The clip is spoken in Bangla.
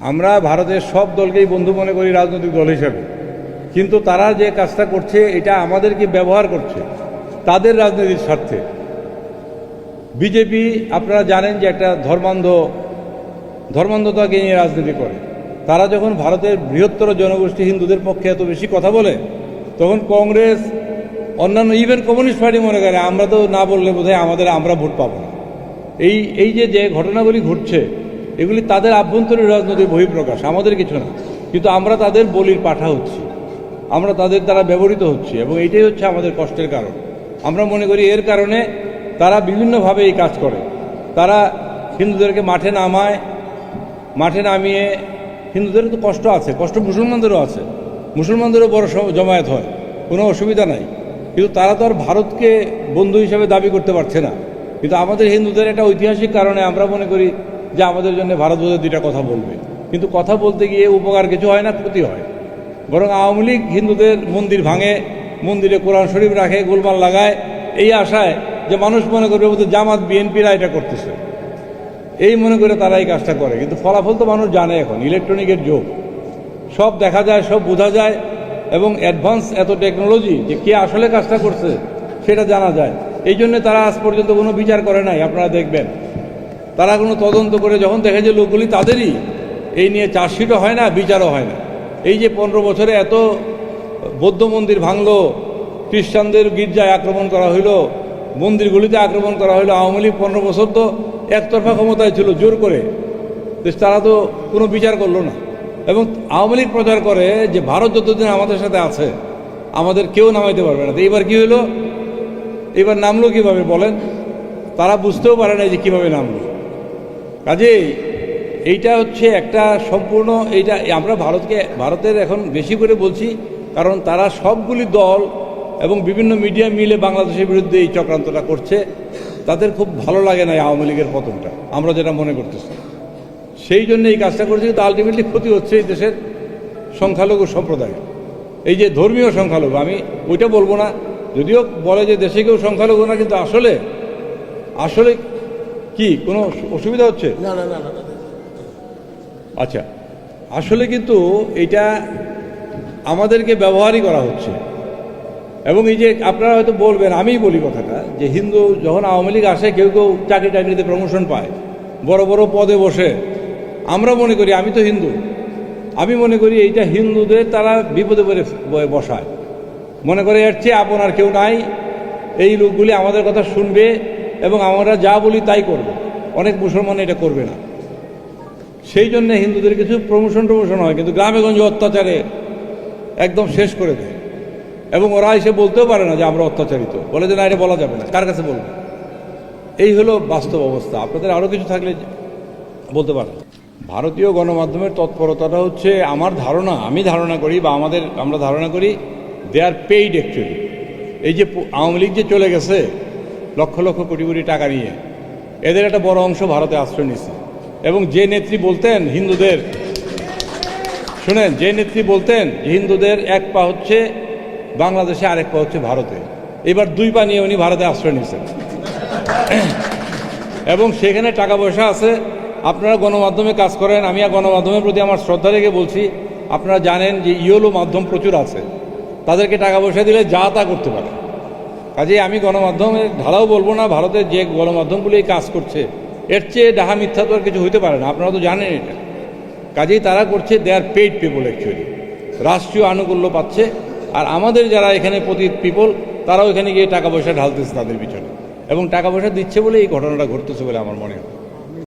আমরা ভারতের সব দলকেই বন্ধু মনে করি রাজনৈতিক দল হিসাবে। কিন্তু তারা যে কাজটা করছে, এটা আমাদেরকে ব্যবহার করছে, তাদের রাজনীতির স্বার্থে। বিজেপি, আপনারা জানেন যে একটা ধর্মান্ধ, ধর্মান্ধতাকে নিয়ে রাজনীতি করে। তারা যখন ভারতের বৃহত্তর জনগোষ্ঠী হিন্দুদের পক্ষে এত বেশি কথা বলে, তখন কংগ্রেস, অন্যান্য ইভেন কমিউনিস্ট পার্টি মনে করে, আমরা তো না বললে বোধহয় আমাদের, আমরা ভোট পাবো না। এই এই যে যে ঘটনাগুলি ঘটছে এগুলি তাদের আভ্যন্তরীণ রাজনৈতিক বহিঃপ্রকাশ, আমাদের কিছু না। কিন্তু আমরা তাদের বলির পাঠা হচ্ছি। আমরা তাদের দ্বারা ব্যবহৃত হচ্ছি এবং এইটাই হচ্ছে আমাদের কষ্টের কারণ। আমরা মনে করি এর কারণে তারা বিভিন্নভাবে এই কাজ করে। তারা হিন্দুদেরকে মাঠে নামায়, মাঠে নামিয়ে হিন্দুদের তো কষ্ট আছে, কষ্ট মুসলমানদেরও আছে। মুসলমানদেরও বড় জমায়েত হয়, কোনো অসুবিধা নাই। কিন্তু তারা তো আর ভারতকে বন্ধু হিসাবে দাবি করতে পারছে না। কিন্তু আমাদের হিন্দুদের একটা ঐতিহাসিক কারণে আমরা মনে করি যে আমাদের জন্য ভারত বোধহয় দুইটা কথা বলবে। কিন্তু কথা বলতে গিয়ে উপকার কিছু হয় না, ক্ষতি হয়। বরং আওয়ামী লীগ হিন্দুদের মন্দির ভাঙে, মন্দিরে কোরআন শরীফ রাখে, গোলমাল লাগায়, এই আশায় যে মানুষ মনে করবে বলতে জামাত, বিএনপিরা এটা করতেছে। এই মনে করে তারা এই কাজটা করে। কিন্তু ফলাফল তো মানুষ জানে এখন, ইলেকট্রনিকের যুগ। সব দেখা যায়, সব বোঝা যায়, এবং অ্যাডভান্স এত টেকনোলজি যে কে আসলে কাজটা করছে, সেটা জানা যায়। এই জন্য তারা আজ পর্যন্ত কোনো বিচার করে নাই, আপনারা দেখবেন। তারা কোনো তদন্ত করে যখন দেখে যে লোকগুলি তাদেরই, এই নিয়ে চার্জশিটও হয় না, বিচারও হয় না। এই যে পনেরো বছরে এত বৌদ্ধ মন্দির ভাঙলো, খ্রিস্টানদের গির্জায় আক্রমণ করা হইল, মন্দিরগুলিতে আক্রমণ করা হইল, আওয়ামী লীগ পনেরো বছর তো একতরফা ক্ষমতায় ছিল, জোর করে। তারা তো কোনো বিচার করল না। এবং আওয়ামী লীগ প্রচার করে যে ভারত যতদিন আমাদের সাথে আছে, আমাদের কেউ নামাইতে পারবে না। তো এইবার কি হইল? এবার নামলো কীভাবে বলেন? তারা বুঝতেও পারে না যে কীভাবে নামলো। কাজেই এইটা হচ্ছে একটা সম্পূর্ণ এইটা আমরা ভারতকে, ভারতের এখন বেশি করে বলছি, কারণ তারা সবগুলি দল এবং বিভিন্ন মিডিয়া মিলে বাংলাদেশের বিরুদ্ধে এই চক্রান্তটা করছে। তাদের খুব ভালো লাগে না আওয়ামী লীগের পতনটা, আমরা যেটা মনে করতেছি। সেই জন্য এই কাজটা করছে, কিন্তু আলটিমেটলি ক্ষতি হচ্ছে এই দেশের সংখ্যালঘু সম্প্রদায় এই যে ধর্মীয় সংখ্যালঘু, আমি ওইটা বলব না, যদিও বলে যে দেশে কেউ সংখ্যালঘু না, কিন্তু আসলে আসলে কি? কোনো অসুবিধা হচ্ছে? না না না। আচ্ছা। আসলে কিন্তু এটা আমাদেরকে ব্যবহারই করা হচ্ছে। এবং এই যে আপনারা হয়তো বলবেন আমিই বলি কথাটা যে হিন্দু যখন আওয়ামী লীগ আসে কেউ কেউ চাকরি টাকরিতে প্রমোশন পায়। বড় বড় পদে বসে। আমরা মনে করি আমি তো হিন্দু। আমি মনে করি এইটা হিন্দুদের তারা বিপদে পড়ে বসায়। মনে করে এর চেয়ে আপন আর কেউ নাই। এই লোকগুলি আমাদের কথা শুনবে। এবং আমরা যা বলি তাই করবে। অনেক মুসলমান এটা করবে না। সেই জন্য হিন্দুদের কিছু প্রমোশন টমোশন হয়, কিন্তু গ্রামে গঞ্জে অত্যাচারে একদম শেষ করে দেয়। এবং ওরা এসে বলতেও পারে না যে আমরা অত্যাচারিত। বলে যে না, এটা বলা যাবে না। কার কাছে বলব? এই হলো বাস্তব অবস্থা। আপনাদের আরও কিছু থাকলে বলতে পারেন। ভারতীয় গণমাধ্যমের তৎপরতাটা হচ্ছে, আমার ধারণা, আমি ধারণা করি বা আমাদের, আমরা ধারণা করি দে আর পেইড অ্যাকচুয়ালি এই যে আওয়ামী লীগ যে চলে গেছে লক্ষ লক্ষ কোটি কোটি টাকা নিয়ে। এদের একটা বড় অংশ ভারতে আশ্রয় নিছে এবং যে নেত্রী বলতেন হিন্দুদের, শুনেন, যে নেত্রী বলতেন হিন্দুদের এক পা হচ্ছে বাংলাদেশে আরেক পা হচ্ছে ভারতে। এবার দুই পা নিয়ে উনি ভারতে আশ্রয় নিয়েছেন। এবং সেখানে টাকা পয়সা আছে। আপনারা গণমাধ্যমে কাজ করেন, আমি গণমাধ্যমের প্রতি আমার শ্রদ্ধা রেখে বলছি, আপনারা জানেন যে ইয়োলো মাধ্যম প্রচুর আছে। তাদেরকে টাকা পয়সা দিলে যা তা করতে পারে। কাজেই আমি গণমাধ্যমে ঢালাও বলব না, ভারতের যে গণমাধ্যমগুলি এই কাজ করছে, এর চেয়ে ডাহা মিথ্যা তো আর কিছু হইতে পারে না, আপনারা তো জানেন এটা। কাজেই তারা করছে they are paid people actually রাষ্ট্রীয় আনুকূল্য পাচ্ছে, আর আমাদের যারা এখানে প্রতি পিপল তারাও এখানে গিয়ে টাকা পয়সা ঢালতেছে তাদের পিছনে। এবং টাকা পয়সা দিচ্ছে বলে এই ঘটনাটা ঘটতেছে বলে আমার মনে হয়।